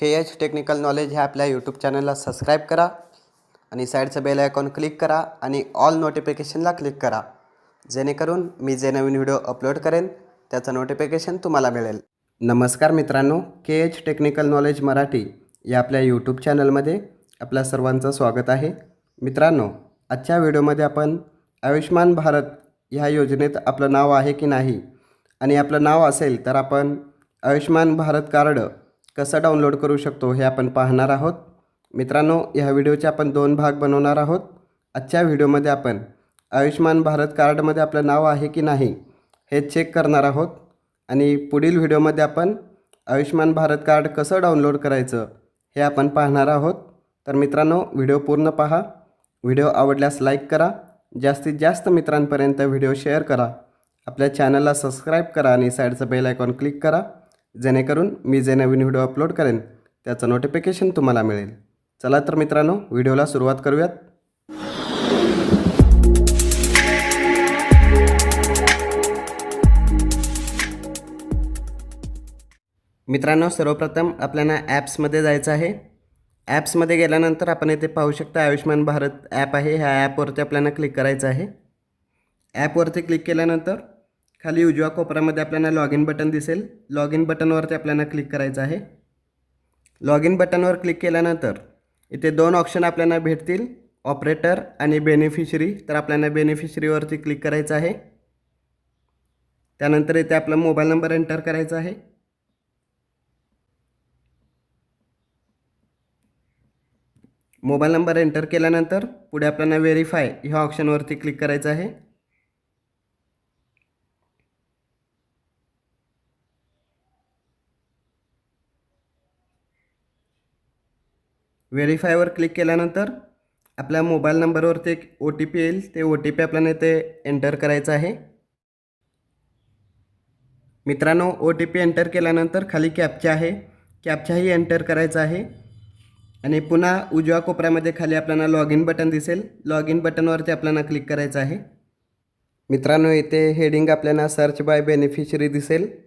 के H technical knowledge ह्या आपल्या YouTube चॅनलला सबस्क्राईब करा आणि साईडचं बेल आयकॉन क्लिक करा आणि ऑल नोटिफिकेशनला क्लिक करा. जेणेकरून मी जे नवीन व्हिडिओ अपलोड करेन त्याचं नोटिफिकेशन तुम्हाला मिळेल. नमस्कार मित्रांनो K H technical knowledge Marathi या आपल्या यूट्यूब चॅनलमध्ये आपल्या सर्वांचं स्वागत आहे. मित्रांनो आजच्या व्हिडिओमध्ये आपण आयुष्मान भारत ह्या योजनेत आपलं नाव आहे की नाही? आणि आपलं नाव असेल तर आपण आयुष्मान भारत कार्ड कसं डाउनलोड करू शकतो हे आपण पाहणार आहोत. मित्रांनो ह्या व्हिडिओचे आपण दोन भाग बनवणार आहोत. आजच्या व्हिडिओमध्ये आपण आयुष्मान भारत कार्डमध्ये आपलं नाव आहे की नाही हे चेक करणार आहोत. आणि पुढील व्हिडिओमध्ये आपण आयुष्मान भारत कार्ड कसं डाउनलोड करायचं हे आपण पाहणार आहोत. तर मित्रांनो व्हिडिओ पूर्ण पहा. व्हिडिओ आवडल्यास लाईक करा. जास्तीत जास्त मित्रांपर्यंत व्हिडिओ शेअर करा. आपल्या चॅनलला सबस्क्राईब करा आणि साईडचं बेल आयकॉन क्लिक करा. जेणेकरून मी जे नवीन व्हिडिओ अपलोड करेन त्याचं नोटिफिकेशन तुम्हाला मिळेल. चला तर मित्रांनो व्हिडिओला सुरुवात करूयात. मित्रांनो सर्वप्रथम आपल्याला ॲप्समध्ये जायचं आहे. ॲप्समध्ये गेल्यानंतर आपण इथे पाहू शकता आयुष्मान भारत ॲप आहे. ह्या ॲपवरती आपल्याला क्लिक करायचं आहे. ॲपवरती क्लिक केल्यानंतर खाली उजव्या कोपऱ्यामध्ये आपल्याला लॉग इन बटन दिसेल. लॉग इन बटनवरती आपल्याला क्लिक करायचं आहे. लॉग इन बटनवर क्लिक केल्यानंतर इथे दोन ऑप्शन आपल्याला भेटतील. ऑपरेटर आणि बेनिफिशरी तर आपल्याला बेनिफिशरीवरती क्लिक करायचं आहे. त्यानंतर इथे आपला मोबाईल नंबर एंटर करायचा आहे. मोबाईल नंबर एंटर केल्यानंतर पुढे आपल्याला व्हेरीफाय ह्या ऑप्शनवरती क्लिक करायचं आहे. व्हेरीफायवर क्लिक केल्यानंतर आपल्या मोबाईल नंबरवरती एक ओ टी पी येईल. ते ओ टी पी आपल्याला ते एंटर करायचं आहे. मित्रांनो ओ टी पी एंटर केल्यानंतर खाली कॅपचा आहे. कॅपचाही एंटर करायचा आहे. आणि पुन्हा उजव्या कोपऱ्यामध्ये खाली आपल्याला लॉग इन बटन दिसेल. लॉग इन बटनवरती आपल्याला क्लिक करायचं आहे. मित्रांनो इथे हेडिंग आपल्याला सर्च बाय बेनिफिशरी दिसेल.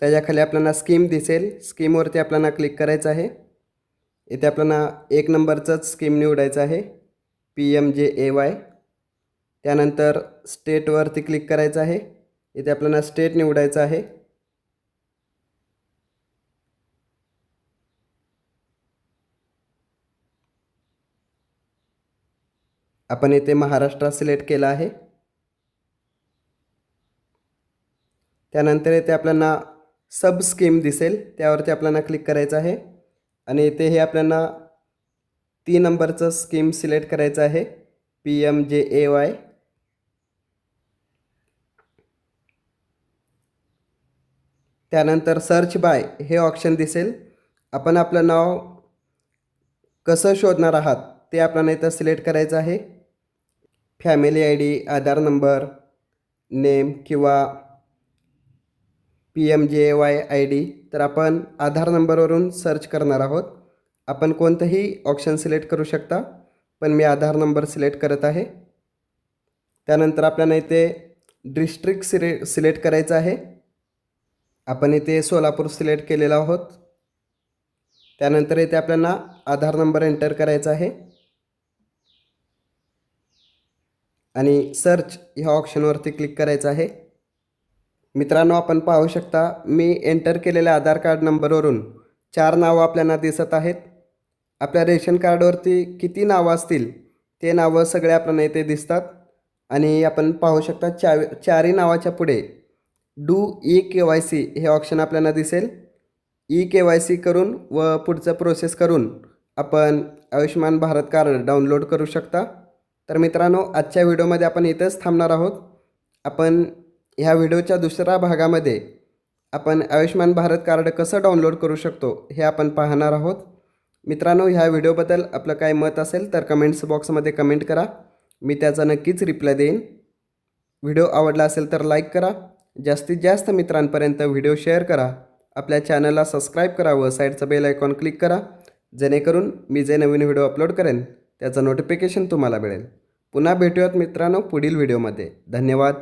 त्याच्याखाली आपल्याला स्कीम दिसेल. स्कीमवरती आपल्याला क्लिक करायचं आहे. इथे आपल्याला एक नंबरचंच स्कीम निवडायचं आहे. P M J A Y त्यानंतर स्टेटवरती क्लिक करायचं आहे. इथे आपल्याला स्टेट निवडायचं आहे. आपण इथे महाराष्ट्र सिलेक्ट केला आहे. त्यानंतर इथे आपल्याला सब स्कीम दिसेल. त्यावरती आपल्याला क्लिक करायचं आहे. आणि इथे हे आपल्याला तीन नंबरचं स्कीम सिलेक्ट करायचं आहे. P M J A Y त्यानंतर सर्च बाय हे ऑप्शन दिसेल. आपण आपलं नाव कसं शोधणार आहात ते आपल्याला इथं सिलेक्ट करायचं आहे. Family I D Aadhaar number name किंवा P M J A Y I D. तर आपण आधार नंबरवरून सर्च करणार आहोत. आपण कोणतंही ऑप्शन सिलेक्ट करू शकता पण मी आधार नंबर सिलेक्ट करत आहे. त्यानंतर आपल्याला इथे डिस्ट्रिक्ट सिले सिलेक्ट करायचं आहे. आपण इथे सोलापूर सिलेक्ट केलेला आहोत. त्यानंतर इथे आपल्याला आधार नंबर एंटर करायचा आहे. आणि सर्च ह्या ऑप्शनवरती क्लिक करायचं आहे. मित्रांनो आपण पाहू शकता मी एंटर केलेल्या आधार कार्ड नंबरवरून चार नावं आपल्याला दिसत आहेत. आपल्या रेशन कार्डवरती किती नावं असतील ते नावं सगळे आपल्याला इथे दिसतात. आणि आपण पाहू शकता चा चारही नावाच्या पुढे do E e, K Y C हे ऑप्शन आपल्याला दिसेल. ई के वाय सी करून व पुढचं प्रोसेस करून आपण आयुष्मान भारत कार्ड डाउनलोड करू शकता. तर मित्रांनो आजच्या व्हिडिओमध्ये आपण इथंच थांबणार आहोत. आपण ह्या व्हिडिओच्या दुसऱ्या भागामध्ये आपण आयुष्मान भारत कार्ड कसं डाउनलोड करू शकतो हे आपण पाहणार आहोत. मित्रांनो ह्या व्हिडिओबद्दल आपलं काय मत असेल तर कमेंट्स बॉक्समध्ये कमेंट करा. मी त्याचा नक्कीच रिप्लाय देईन. व्हिडिओ आवडला असेल तर लाईक करा. जास्तीत जास्त मित्रांपर्यंत व्हिडिओ शेअर करा. आपल्या चॅनलला सबस्क्राईब करा व साईडचं बेल आयकॉन क्लिक करा. जेणेकरून मी जे नवीन व्हिडिओ अपलोड करेन त्याचं नोटिफिकेशन तुम्हाला मिळेल. पुन्हा भेटूयात मित्रांनो पुढील व्हिडिओमध्ये. धन्यवाद.